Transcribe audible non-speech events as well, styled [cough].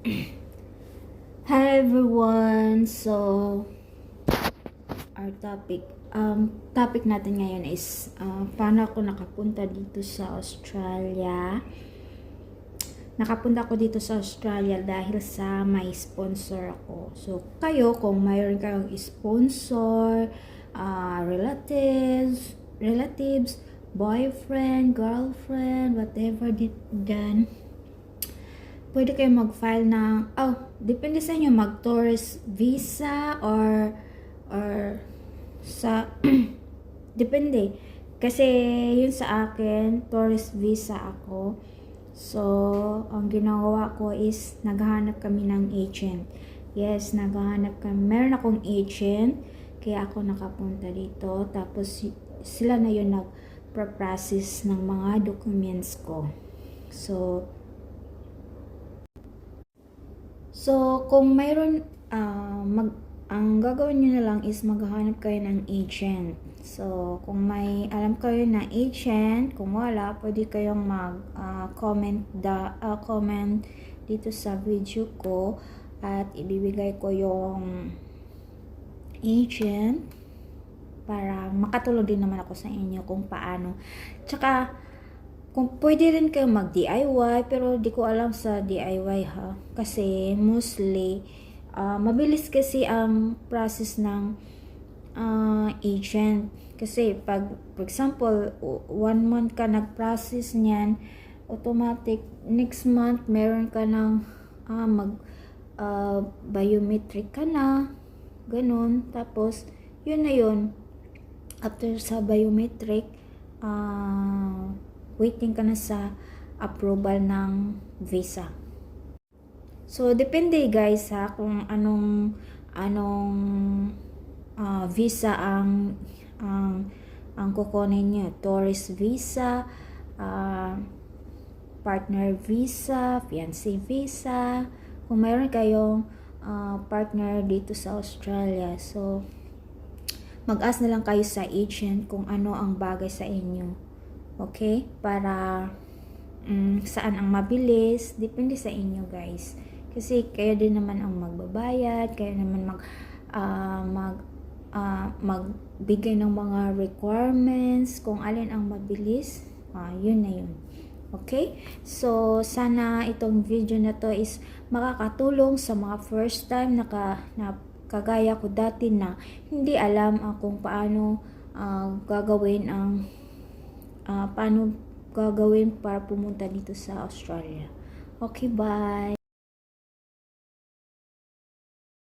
Hi everyone! So, our topic, um, topic natin ngayon is uh, paano ako nakapunta dito sa Australia. Nakapunta ako dito sa Australia dahil sa may sponsor ako. So, kayo, kung mayroon kayong sponsor, uh, relatives, relatives, boyfriend, girlfriend, whatever dyan, pwede kayo mag-file ng, oh, depende sa inyo, mag-tourist visa or, or sa, [clears throat] depende. Kasi yun sa akin, tourist visa ako. So, ang ginawa ko is, naghahanap kami ng agent. Yes, naghahanap kami. Meron akong agent, kaya ako nakapunta dito. Tapos, sila na yun nag-process ng mga documents ko. So, So, kung mayroon, ah, mag, ang gagawin nyo na lang is maghahanap kayo ng agent. So, kung may alam kayo na agent, kung wala, pwede kayong mag-comment da, ah, comment dito sa video ko at ibibigay ko yung agent para makatulong din naman ako sa inyo kung paano. Tsaka, kung pwede rin kayo mag-DIY, pero di ko alam sa DIY ha. Kasi mostly, ah, mabilis kasi ang process ng ah, agent. Kasi pag, for example, one month ka nag-process niyan, automatic, next month, meron ka ng ah, mag, ah, biometric ka na, ganun. Tapos, yun na yun. After sa biometric, ah, waiting ka na sa approval ng visa. So, depende guys ha kung anong anong ah, visa ang ang ang kukunin niyo. Tourist visa, ah, partner visa, fiancé visa. Kung mayroon kayong ah, partner dito sa Australia. So, mag-ask na lang kayo sa agent kung ano ang bagay sa inyo. Okay? Para mm, saan ang mabilis. Depende sa inyo guys. Kasi kayo din naman ang magbabayad, kayo naman mag ah, mag ah, magbigay ng mga requirements, kung alin ang mabilis, ah, yun na yun. Okay? So, sana itong video na to is makakatulong sa mga first time naka, na kagaya ko dati na hindi alam ah, kung paano ah, gagawin ang ah, paano gagawin para pumunta dito sa Australia. Okay, bye!